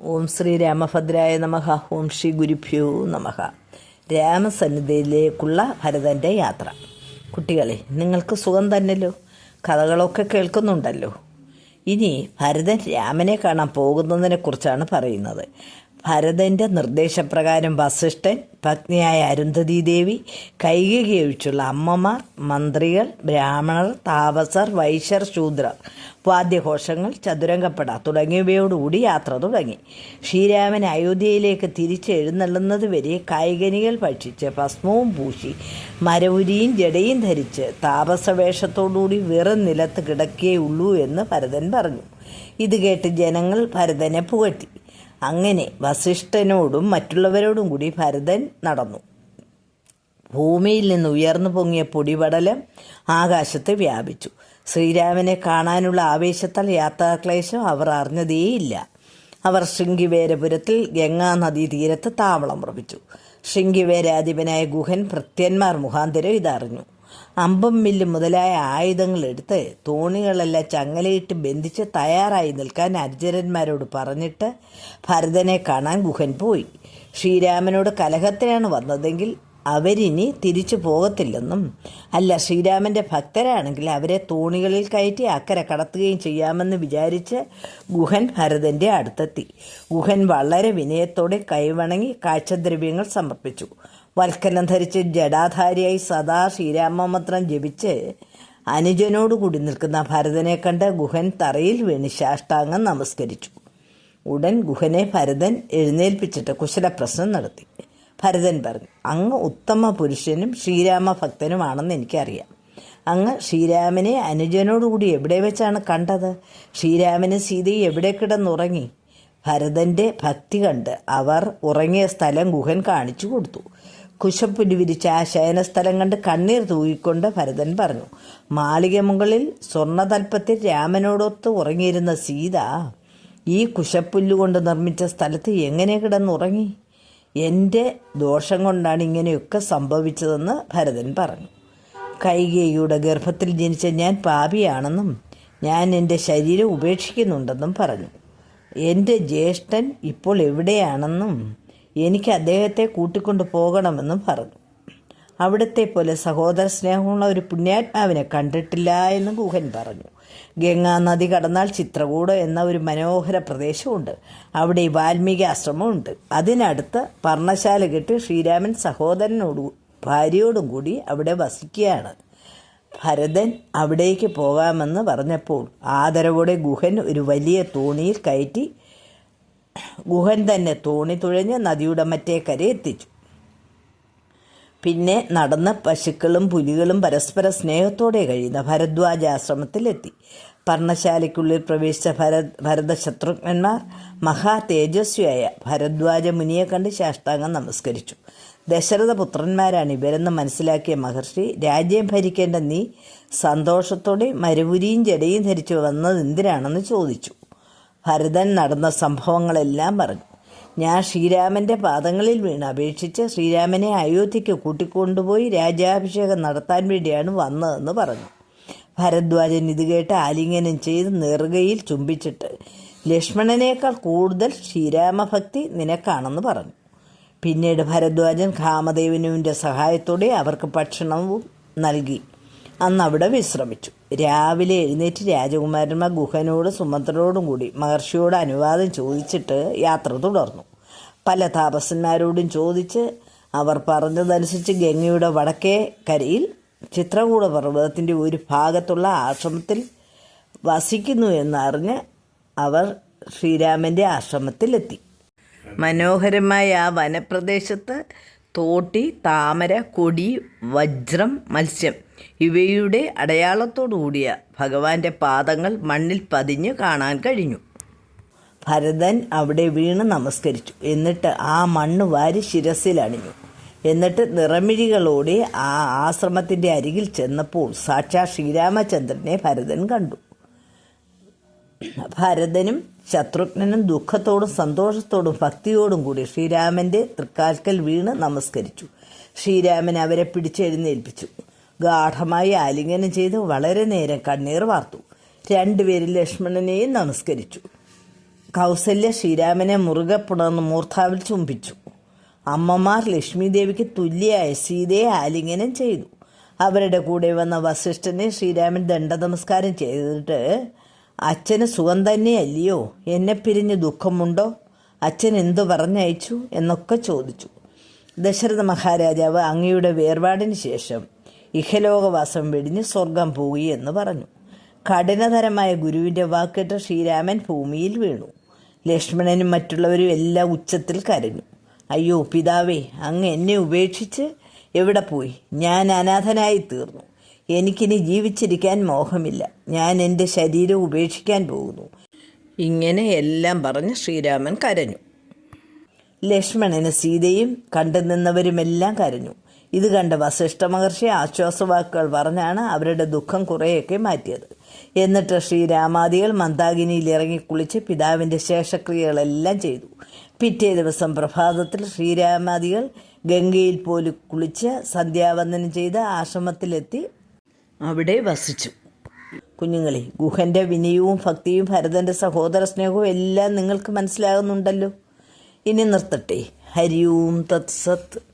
ഓം ശ്രീ രാമഭദ്രായ നമഃ ഓം ശ്രീ ഗുരുഭ്യോ നമഃ. രാമസന്നിധിയിലേക്കുള്ള ഭരതന്റെ യാത്ര. കുട്ടികളെ നിങ്ങൾക്ക് സുഖം തന്നെയല്ലോ കഥകളൊക്കെ കേൾക്കുന്നുണ്ടല്ലോ. ഇനി ഭരതൻ രാമനെ കാണാൻ പോകുന്നതിനെക്കുറിച്ചാണ് പറയുന്നത്. ഭരതന്റെ നിർദ്ദേശപ്രകാരം വസിഷ്ഠൻ പത്നിയായ അരുന്ധതി ദേവി കൈകി ഒഴിച്ചുള്ള അമ്മമാർ മന്ത്രികൾ ബ്രാഹ്മണർ താപസർ വൈശ്യർ ശൂദ്രർ വാദ്യഘോഷങ്ങൾ ചതുരംഗപ്പട തുടങ്ങിയവയോടുകൂടി യാത്ര തുടങ്ങി. ശ്രീരാമൻ അയോധ്യയിലേക്ക് തിരിച്ചെഴുന്നള്ളുന്നത് വരെ കായികനികൾ ഭക്ഷിച്ച് ഭസ്മവും പൂശി മരവുരിയും ജടയും ധരിച്ച് താപസവേഷത്തോടുകൂടി വെറും നിലത്ത് കിടക്കുകയുള്ളൂ എന്ന് ഭരതൻ പറഞ്ഞു. ഇത് കേട്ട് ജനങ്ങൾ ഭരതനെ പുകഴ്ത്തി. അങ്ങനെ വസിഷ്ഠനോടും മറ്റുള്ളവരോടും കൂടി ഭരതൻ നടന്നു. ഭൂമിയിൽ നിന്ന് ഉയർന്നു പൊങ്ങിയ പൊടിപടലം ആകാശത്ത് വ്യാപിച്ചു. ശ്രീരാമനെ കാണാനുള്ള ആവേശത്താൽ യാത്രാക്ലേശം അവർ അറിഞ്ഞതേയില്ല. അവർ ശൃംഗിവേരപുരത്തിൽ ഗംഗാനദീ തീരത്ത് താവളം ഉറപ്പിച്ചു. ശൃംഗിവേരാധിപനായ ഗുഹൻ ഭൃത്യന്മാർ മുഖാന്തരം ഇതറിഞ്ഞു. അമ്പം മില്ല് മുതലായ ആയുധങ്ങൾ എടുത്ത് തോണികളെല്ലാം ചങ്ങലയിട്ട് ബന്ധിച്ച് തയ്യാറായി നിൽക്കാൻ അർജുനന്മാരോട് പറഞ്ഞിട്ട് ഭരതനെ കാണാൻ ഗുഹൻ പോയി. ശ്രീരാമനോട് കലഹത്തിനാണ് വന്നതെങ്കിൽ അവരിനി തിരിച്ചു പോകത്തില്ലെന്നും അല്ല ശ്രീരാമന്റെ ഭക്തരാണെങ്കിൽ അവരെ തോണികളിൽ കയറ്റി അക്കരെ കടത്തുകയും ചെയ്യാമെന്ന് വിചാരിച്ച് ഗുഹൻ ഭരതന്റെ അടുത്തെത്തി. ഗുഹൻ വളരെ വിനയത്തോടെ കൈവണങ്ങി കാഴ്ചദ്രവ്യങ്ങൾ സമർപ്പിച്ചു. വൽക്കലം ധരിച്ച് ജടാധാരിയായി സദാ ശ്രീരാമമന്ത്രം ജപിച്ച് അനുജനോട് കൂടി നിൽക്കുന്ന ഭരതനെ കണ്ട് ഗുഹൻ തറയിൽ വീണ് ശാഷ്ടാംഗം നമസ്കരിച്ചു. ഉടൻ ഗുഹനെ ഭരതൻ എഴുന്നേൽപ്പിച്ചിട്ട് കുശലപ്രശ്നം നടത്തി. ഭരതൻ പറഞ്ഞു അങ്ങ് ഉത്തമ പുരുഷനും ശ്രീരാമ ഭക്തനുമാണെന്ന് എനിക്കറിയാം. അങ്ങ് ശ്രീരാമനെ അനുജനോടുകൂടി എവിടെ വെച്ചാണ് കണ്ടത്? ശ്രീരാമന് സീതയും എവിടെ കിടന്നുറങ്ങി? ഭരതന്റെ ഭക്തി കണ്ട് അവർ ഉറങ്ങിയ സ്ഥലം ഗുഹൻ കാണിച്ചു കൊടുത്തു. കുശപ്പുലി വിരിച്ച ആ ശയനസ്ഥലം കണ്ട് കണ്ണീർ തൂയിക്കൊണ്ട് ഭരതൻ പറഞ്ഞു മാളിക മുകളിൽ സ്വർണതൽപ്പത്തിൽ രാമനോടൊത്ത് ഉറങ്ങിയിരുന്ന സീത ഈ കുശപ്പുല്ലുകൊണ്ട് നിർമ്മിച്ച സ്ഥലത്ത് എങ്ങനെ കിടന്നുറങ്ങി? എന്റെ ദോഷം കൊണ്ടാണ് ഇങ്ങനെയൊക്കെ സംഭവിച്ചതെന്ന് ഭരതൻ പറഞ്ഞു. കൈകേയിയുടെ ഗർഭത്തിൽ ജനിച്ച ഞാൻ പാപിയാണെന്നും ഞാൻ എന്റെ ശരീരം ഉപേക്ഷിക്കുന്നുണ്ടെന്നും പറഞ്ഞു. എന്റെ ജ്യേഷ്ഠൻ ഇപ്പോൾ എവിടെയാണെന്നും എനിക്ക് അദ്ദേഹത്തെ കൂട്ടിക്കൊണ്ടു പോകണമെന്നും പറഞ്ഞു. അവിടത്തെ പോലെ സഹോദര സ്നേഹമുള്ള ഒരു പുണ്യാത്മാവിനെ കണ്ടിട്ടില്ല എന്ന് ഗുഹൻ പറഞ്ഞു. ഗംഗാ നദി കടന്നാൽ ചിത്രകൂട് എന്ന ഒരു മനോഹര പ്രദേശമുണ്ട്. അവിടെ വാൽമീകി ആശ്രമമുണ്ട്. അതിനടുത്ത് പർണശാല കെട്ടി ശ്രീരാമൻ സഹോദരനോടും ഭാര്യയോടും കൂടി അവിടെ വസിക്കുകയാണ്. ഭരതൻ അവിടേക്ക് പോകാമെന്ന് പറഞ്ഞപ്പോൾ ആദരവോടെ ഗുഹൻ ഒരു വലിയ തോണിയിൽ കയറ്റി ഗുഹൻ തന്നെ തോണി തുഴഞ്ഞ് നദിയുടെ മറ്റേ കര എത്തിച്ചു. പിന്നെ നടന്ന് പശുക്കളും പുലികളും പരസ്പര സ്നേഹത്തോടെ കഴിയുന്ന ഭരദ്വാജ ആശ്രമത്തിലെത്തി. പർണശാലയ്ക്കുള്ളിൽ പ്രവേശിച്ച ഭര ഭരതശത്രുഘ്നന്മാർ മഹാ തേജസ്വിയായ ഭരദ്വാജ മുനിയെ കണ്ട് ശാഷ്ടാംഗം നമസ്കരിച്ചു. ദശരഥപുത്രന്മാരാണ് ഇവരെന്ന് മനസ്സിലാക്കിയ മഹർഷി രാജ്യം ഭരിക്കേണ്ട നീ സന്തോഷത്തോടെ മരുപുരിയും ജടയും ധരിച്ചു വന്നത് എന്തിനാണെന്ന് ചോദിച്ചു. ഭരതൻ നടന്ന സംഭവങ്ങളെല്ലാം പറഞ്ഞു. ഞാൻ ശ്രീരാമന്റെ പാദങ്ങളിൽ വീണ് അപേക്ഷിച്ച് ശ്രീരാമനെ അയോധ്യയ്ക്ക് കൂട്ടിക്കൊണ്ടുപോയി രാജാഭിഷേകം നടത്താൻ വേണ്ടിയാണ് വന്നതെന്ന് പറഞ്ഞു. ഭരദ്വാജൻ ഇത് കേട്ട് ആലിംഗനം ചെയ്ത് നെറുകയിൽ ചുംബിച്ചിട്ട് ലക്ഷ്മണനേക്കാൾ കൂടുതൽ ശ്രീരാമഭക്തി നിനക്കാണെന്ന് പറഞ്ഞു. പിന്നീട് ഭരദ്വാജൻ കാമദേവനുവിന്റെ സഹായത്തോടെ അവർക്ക് ഭക്ഷണവും നൽകി. അന്ന് അവിടെ വിശ്രമിച്ചു. രാവിലെ എഴുന്നേറ്റ് രാജകുമാരന്മാർ ഗുഹനോട് സുമന്ത്രോടും കൂടി മഹർഷിയോട് അനുവാദം ചോദിച്ചിട്ട് യാത്ര തുടർന്നു. പല താപസന്മാരോടും ചോദിച്ച് അവർ പറഞ്ഞതനുസരിച്ച് ഗംഗയുടെ വടക്കേ കരയിൽ ചിത്രകൂട പർവതത്തിന്റെ ഒരു ഭാഗത്തുള്ള ആശ്രമത്തിൽ വസിക്കുന്നു എന്നറിഞ്ഞ് അവർ ശ്രീരാമന്റെ ആശ്രമത്തിലെത്തി. മനോഹരമായ ആ വനപ്രദേശത്ത് തോട്ടി താമര കൊടി വജ്രം മത്സ്യം ഇവയുടെ അടയാളത്തോടുകൂടിയ ഭഗവാന്റെ പാദങ്ങൾ മണ്ണിൽ പതിഞ്ഞ് കാണാൻ കഴിഞ്ഞു. ഭരതൻ അവിടെ വീണ് നമസ്കരിച്ചു. എന്നിട്ട് ആ മണ്ണ് വാരി ശിരസിലണിഞ്ഞു എന്നിട്ട് നിറമിഴികളോടെ ആ ആശ്രമത്തിന്റെ അരികിൽ ചെന്നപ്പോൾ സാക്ഷാ ശ്രീരാമചന്ദ്രനെ ഭരതൻ കണ്ടു. ഭരതനും ശത്രുഘ്നനും ദുഃഖത്തോടും സന്തോഷത്തോടും ഭക്തിയോടും കൂടി ശ്രീരാമന്റെ തൃക്കാൽക്കൽ വീണ് നമസ്കരിച്ചു. ശ്രീരാമൻ അവരെ പിടിച്ചെഴുന്നേൽപ്പിച്ചു ഗാഠമായി ആലിംഗനം ചെയ്ത് വളരെ നേരം കണ്ണീർ വാർത്തു. രണ്ടുപേരും ലക്ഷ്മണനെയും നമസ്കരിച്ചു. കൗസല്യ ശ്രീരാമനെ മുറുകെ പുണർന്ന് മൂർധാവിൽ ചുംബിച്ചു. അമ്മമാർ ലക്ഷ്മി ദേവിക്ക് തുല്യയായ സീതയെ ആലിംഗനം ചെയ്തു. അവരുടെ കൂടെ വന്ന വസിഷ്ഠനെ ശ്രീരാമൻ ദണ്ഡ നമസ്കാരം ചെയ്തിട്ട് അച്ഛന് സുഖം തന്നെയല്ലയോ? എന്നെ പിരിഞ്ഞ് ദുഃഖമുണ്ടോ? അച്ഛൻ എന്തു പറഞ്ഞയച്ചു? എന്നൊക്കെ ചോദിച്ചു. ദശരഥ മഹാരാജാവ് അങ്ങയുടെ വേർപാടിന് ശേഷം ഇഹലോകവാസം വെടിഞ്ഞ് സ്വർഗം പോയി എന്ന് പറഞ്ഞു. കഠിനതരമായ ഗുരുവിന്റെ വാക്കേറ്റ ശ്രീരാമൻ ഭൂമിയിൽ വീണു. ലക്ഷ്മണനും മറ്റുള്ളവരും എല്ലാം ഉച്ചത്തിൽ കരഞ്ഞു. അയ്യോ പിതാവേ അങ്ങ് എന്നെ ഉപേക്ഷിച്ച് എവിടെ പോയി? ഞാൻ അനാഥനായി തീർന്നു. എനിക്കിനി ജീവിച്ചിരിക്കാൻ മോഹമില്ല. ഞാൻ എന്റെ ശരീരം ഉപേക്ഷിക്കാൻ പോകുന്നു. ഇങ്ങനെ എല്ലാം പറഞ്ഞ് ശ്രീരാമൻ കരഞ്ഞു. ലക്ഷ്മണന് സീതയും കണ്ടു നിന്നവരുമെല്ലാം കരഞ്ഞു. ഇത് കണ്ട് വസിഷ്ഠ മഹർഷി ആശ്വാസവാക്കുകൾ പറഞ്ഞാണ് അവരുടെ ദുഃഖം കുറേയൊക്കെ മാറ്റിയത്. എന്നിട്ട് ശ്രീരാമാദികൾ മന്ദാകിനിയിൽ ഇറങ്ങി കുളിച്ച് പിതാവിന്റെ ശേഷക്രിയകളെല്ലാം ചെയ്തു. പിറ്റേ ദിവസം പ്രഭാതത്തിൽ ശ്രീരാമാദികൾ ഗംഗയിൽ പോലും കുളിച്ച് സന്ധ്യാവന്ദനം ചെയ്ത് ആശ്രമത്തിലെത്തി അവിടെ വസിച്ചു. കുഞ്ഞുങ്ങളെ ഗുഹന്റെ വിനയവും ഭക്തിയും ഭരതന്റെ സഹോദര സ്നേഹവും എല്ലാം നിങ്ങൾക്ക് മനസ്സിലാകുന്നുണ്ടല്ലോ. ഇനി നിർത്തട്ടെ. ഹരി ഓം തത്സത്ത്